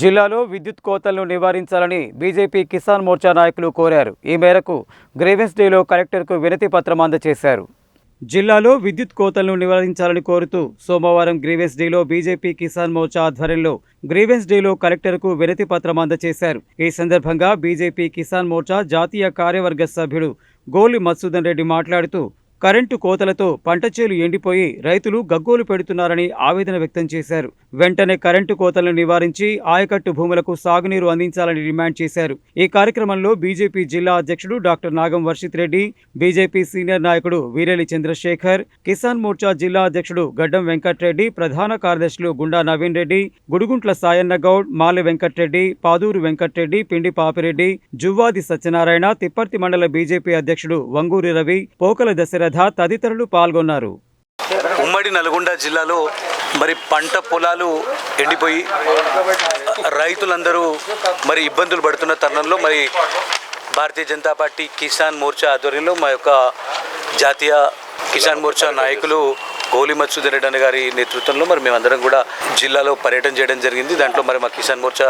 జిల్లాలో విద్యుత్ కోతలను నివారించాలని బీజేపీ కిసాన్ మోర్చా నాయకులు కోరారు. ఈ మేరకు గ్రేవెన్స్ డేలో కలెక్టర్కు వినతి పత్రం అందజేశారు. జిల్లాలో విద్యుత్ కోతలను నివారించాలని కోరుతూ సోమవారం గ్రీవెన్స్ డేలో బీజేపీ కిసాన్ మోర్చా ఆధ్వర్యంలో గ్రీవెన్స్ డేలో కలెక్టర్కు వినతి పత్రం అందజేశారు. ఈ సందర్భంగా బీజేపీ కిసాన్ మోర్చా జాతీయ కార్యవర్గ సభ్యుడు గోలి మత్సూదన్ రెడ్డి మాట్లాడుతూ కరెంటు కోతలతో పంట చేలు ఎండిపోయి రైతులు గగ్గోలు పెడుతున్నారని ఆవేదన వ్యక్తం చేశారు. వెంటనే కరెంటు కోతలను నివారించి ఆయకట్టు భూములకు సాగునీరు అందించాలని డిమాండ్ చేశారు. ఈ కార్యక్రమంలో బీజేపీ జిల్లా అధ్యక్షుడు doctor Nagam Varshith Reddy BJP senior నాయకుడు వీరేలి చంద్రశేఖర్ కిసాన్ మోర్చా జిల్లా అధ్యక్షుడు గడ్డం వెంకట్రెడ్డి ప్రధాన కార్యదర్శులు గుండా నవీన్ రెడ్డి గుడుగుంట్ల సాయన్న గౌడ్ మాలె వెంకట్రెడ్డి పాదూరు వెంకట్రెడ్డి పిండి పాపిరెడ్డి జువ్వాది సత్యనారాయణ తిప్పర్తి మండల బీజేపీ అధ్యక్షుడు వంగూరి రవి పోకల దశర దశరథ తదితరులు పాల్గొన్నారు. ఉమ్మడి నల్గొండ జిల్లాలో మరి పంట పొలాలు ఎండిపోయి రైతులందరూ మరి ఇబ్బందులు పడుతున్న తరుణంలో మరి భారతీయ జనతా పార్టీ కిసాన్ మోర్చా ఆధ్వర్యంలో మా యొక్క జాతీయ కిసాన్ మోర్చా నాయకులు గోలి మత్సూదర్ గారి నేతృత్వంలో మరి మేమందరం కూడా జిల్లాలో పర్యటన చేయడం జరిగింది. దాంట్లో మరి మా కిసాన్ మోర్చా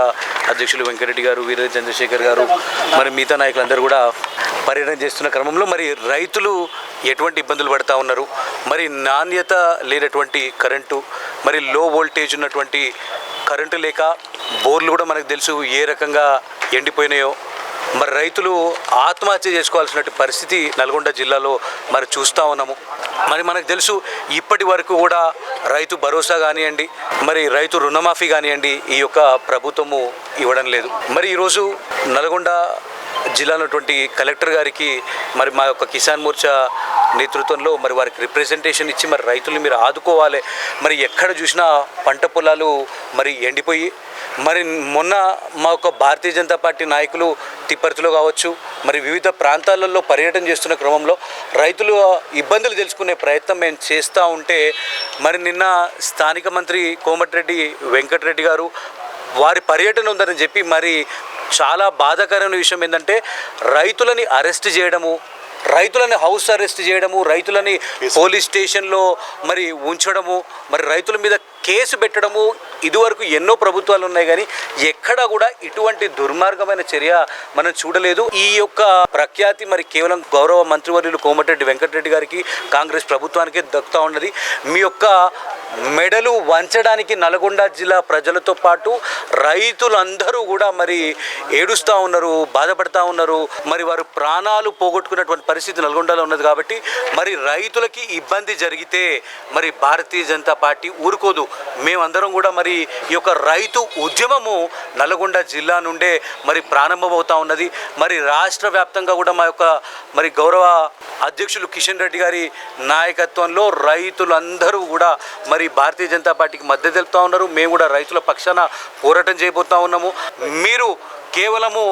అధ్యక్షులు వెంకరెడ్డి గారు వీర చంద్రశేఖర్ గారు మరి మిగతా నాయకులందరూ కూడా పర్యటన చేస్తున్న క్రమంలో మరి రైతులు ఎటువంటి ఇబ్బందులు పడతా ఉన్నారు? మరి నాణ్యత లేనటువంటి కరెంటు మరి లో వోల్టేజ్ ఉన్నటువంటి కరెంటు లేక బోర్లు కూడా మనకు తెలుసు ఏ రకంగా ఎండిపోయినాయో. మరి రైతులు ఆత్మహత్య చేసుకోవాల్సినటువంటి పరిస్థితి నల్గొండ జిల్లాలో మరి చూస్తూ ఉన్నాము. మరి మనకు తెలుసు ఇప్పటి వరకు కూడా రైతు భరోసా కానివ్వండి మరి రైతు రుణమాఫీ కానివ్వండి ఈ యొక్క ప్రభుత్వము ఇవ్వడం లేదు. మరి ఈరోజు నల్గొండ జిల్లాలో ఉన్నటువంటి కలెక్టర్ గారికి మరి మా యొక్క కిసాన్ మోర్చా నేతృత్వంలో మరి వారికి రిప్రజెంటేషన్ ఇచ్చి మరి రైతులు మీరు ఆదుకోవాలి. మరి ఎక్కడ చూసినా పంట పొలాలు మరి ఎండిపోయి మరి మొన్న మా యొక్క భారతీయ జనతా పార్టీ నాయకులు తిప్పర్తిలో కావచ్చు మరి వివిధ ప్రాంతాలలో పర్యటన చేస్తున్న క్రమంలో రైతులు ఇబ్బందులు తెలుసుకునే ప్రయత్నం మేము చేస్తూ ఉంటే మరి నిన్న స్థానిక మంత్రి కోమటిరెడ్డి వెంకటరెడ్డి గారు వారి పర్యటన ఉందని చెప్పి మరి చాలా బాధాకరమైన విషయం ఏంటంటే రైతులని అరెస్ట్ చేయడము రైతులని హౌస్ అరెస్ట్ చేయడము రైతులని పోలీస్ స్టేషన్లో మరి ఉంచడము మరి రైతుల మీద కేసు పెట్టడము ఇదివరకు ఎన్నో ప్రభుత్వాలు ఉన్నాయి కానీ ఎక్కడా కూడా ఇటువంటి దుర్మార్గమైన చర్య మనం చూడలేదు. ఈ యొక్క ప్రఖ్యాతి మరి కేవలం గౌరవ మంత్రివర్యులు కోమటిరెడ్డి వెంకటరెడ్డి గారికి కాంగ్రెస్ ప్రభుత్వానికి దక్కుతూ ఉన్నది. మీ యొక్క మెడలు వంచడానికి నల్గొండ జిల్లా ప్రజలతో పాటు రైతులందరూ కూడా మరి ఏడుస్తూ ఉన్నారు బాధపడతా ఉన్నారు. మరి వారు ప్రాణాలు పోగొట్టుకున్నటువంటి పరిస్థితి నల్గొండలో ఉన్నది కాబట్టి మరి రైతులకి ఇబ్బంది జరిగితే మరి భారతీయ జనతా పార్టీ ఊరుకోదు. మేమందరం కూడా మరి ఈ యొక్క రైతు ఉద్యమము నల్గొండ జిల్లా నుండే మరి ప్రారంభమవుతా ఉన్నది. మరి రాష్ట్ర వ్యాప్తంగా కూడా మా యొక్క మరి గౌరవ అధ్యక్షులు కిషన్ రెడ్డి గారి నాయకత్వంలో రైతులందరూ కూడా మరి భారతీయ జనతా పార్టీకి మద్దతు తెలుపుతా ఉన్నారు. మేము కూడా రైతుల పక్షాన పోరాటం చేయబోతా ఉన్నాము. మీరు కేవలము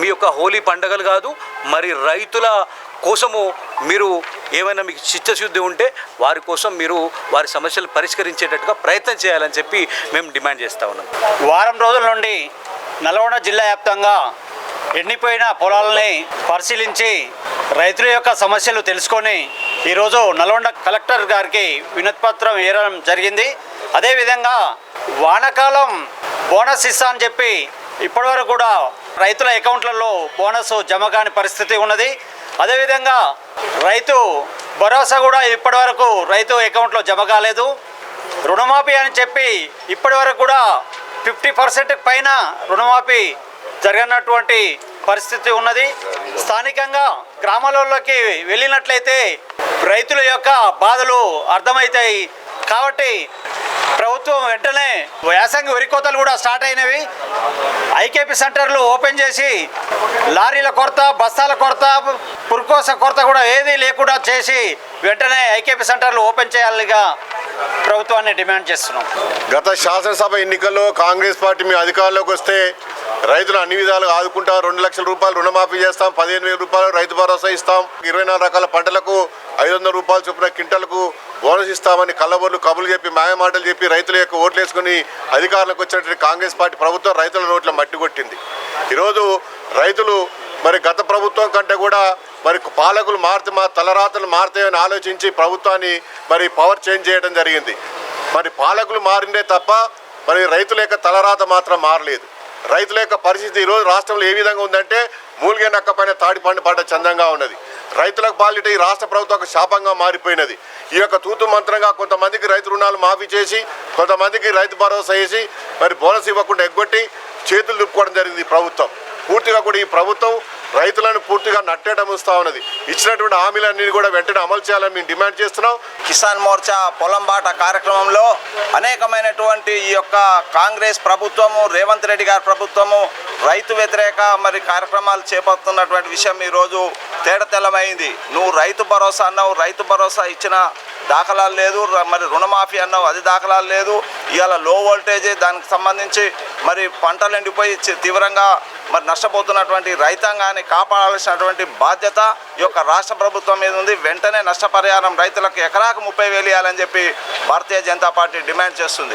మీ యొక్క హోలీ పండగలు కాదు మరి రైతుల కోసము మీరు ఏమైనా మీకు చిత్తశుద్ధి ఉంటే వారి కోసం మీరు వారి సమస్యలు పరిష్కరించేటట్టుగా ప్రయత్నం చేయాలని చెప్పి మేము డిమాండ్ చేస్తూ ఉన్నాం. వారం రోజుల నుండి నల్గొండ జిల్లా వ్యాప్తంగా ఎండిపోయిన పొలాలని పరిశీలించి రైతుల యొక్క సమస్యలు తెలుసుకొని ఈరోజు నల్గొండ కలెక్టర్ గారికి వినతిపత్రం వేయడం జరిగింది. అదేవిధంగా వానాకాలం బోనస్ ఇస్తా అని చెప్పి ఇప్పటివరకు కూడా రైతుల అకౌంట్లలో బోనస్ జమ కాని పరిస్థితి ఉన్నది. అదేవిధంగా రైతు భరోసా కూడా ఇప్పటివరకు రైతు అకౌంట్లో జమ కాలేదు. రుణమాఫీ అని చెప్పి ఇప్పటివరకు కూడా ఫిఫ్టీ పర్సెంట్ పైన రుణమాఫీ జరగనటువంటి పరిస్థితి ఉన్నది. స్థానికంగా గ్రామాలలోకి వెళ్ళినట్లయితే రైతుల యొక్క బాధలు అర్థమవుతాయి. కాబట్టి ప్రభుత్వం వెంటనే యాసంగి వరి కోతలు కూడా స్టార్ట్ అయినవి. ఐకేపీ సెంటర్లు ఓపెన్ చేసి లారీల కొరత బస్తాల కొరత పురుకోస కొరత కూడా ఏదీ లేకుండా చేసి వెంటనే ఐకేపీ సెంటర్లు ఓపెన్ చేయాలిగా ప్రభుత్వాన్ని డిమాండ్ చేస్తున్నాం. గత శాసనసభ ఎన్నికల్లో కాంగ్రెస్ పార్టీ మీ అధికారంలోకి వస్తే రైతులు అన్ని విధాలుగా ఆదుకుంటాం రెండు లక్షల రూపాయలు రుణమాఫీ చేస్తాం పదిహేను వేల రూపాయలు రైతు భరోసా ఇస్తాం ఇరవై నాలుగు రకాల పంటలకు ఐదు వందల రూపాయలు చొప్పున క్వింటలకు బోనస్ ఇస్తామని కళ్ళబొర్లు కబులు చెప్పి మాయమాటలు చెప్పి రైతుల యొక్క ఓట్లు వేసుకుని అధికారంలోకి వచ్చినటువంటి కాంగ్రెస్ పార్టీ ప్రభుత్వం రైతుల నోట్ల మట్టి కొట్టింది. ఈరోజు రైతులు మరి గత ప్రభుత్వం కంటే కూడా మరి పాలకులు మారితే మా తలరాతలు మారుతాయని ఆలోచించి ప్రభుత్వాన్ని మరి పవర్ చేంజ్ చేయడం జరిగింది. మరి పాలకులు మారిందే తప్ప మరి రైతుల యొక్క తలరాత మాత్రం మారలేదు. రైతుల యొక్క పరిస్థితి ఈరోజు రాష్ట్రంలో ఏ విధంగా ఉందంటే మూలిగే నక్క పైన తాడి పండు పడ్డ చందంగా ఉన్నది. రైతులకు పాలిట ఈ రాష్ట్ర ప్రభుత్వం ఒక శాపంగా మారిపోయినది. ఈ యొక్క తూతు మంత్రంగా కొంతమందికి రైతు రుణాలు మాఫీ చేసి కొంతమందికి రైతు భరోసా వేసి మరి బోనస్ ఇవ్వకుండా ఎగ్గొట్టి చేతులు దుప్పుకోవడం జరిగింది ప్రభుత్వం. పూర్తిగా కూడా ఈ ప్రభుత్వం రైతులను పూర్తిగా నట్టేటముస్తా ఉన్నది. ఇచ్చినటువంటి హామీలన్నీ కూడా వెంటనే అమలు చేయాలని మేము డిమాండ్ చేస్తున్నాం. కిసాన్ మోర్చా పొలం బాట కార్యక్రమంలో అనేకమైనటువంటి ఈ యొక్క కాంగ్రెస్ ప్రభుత్వము రేవంత్ రెడ్డి గారి ప్రభుత్వము రైతు వ్యతిరేక మరి కార్యక్రమాలు చేపడుతున్నటువంటి విషయం ఈరోజు తేడతెల్లమైంది నువ్వు రైతు భరోసా అన్నావు రైతు భరోసా ఇచ్చిన దాఖలాలు లేదు మరి రుణమాఫీ అన్నావు అది దాఖలాలు లేదు. ఇవాళ లో వోల్టేజ్ దానికి సంబంధించి మరి పంటలు ఎండిపోయి తీవ్రంగా మరి నష్టపోతున్నటువంటి రైతాంగాన్ని కాపాడాల్సినటువంటి బాధ్యత ఈ యొక్క రాష్ట్ర ప్రభుత్వం మీద ఉంది. వెంటనే నష్టపరిహారం రైతులకు ఎకరాకు ముప్పై వేలు ఇవ్వాలని చెప్పి భారతీయ జనతా పార్టీ డిమాండ్ చేస్తుంది.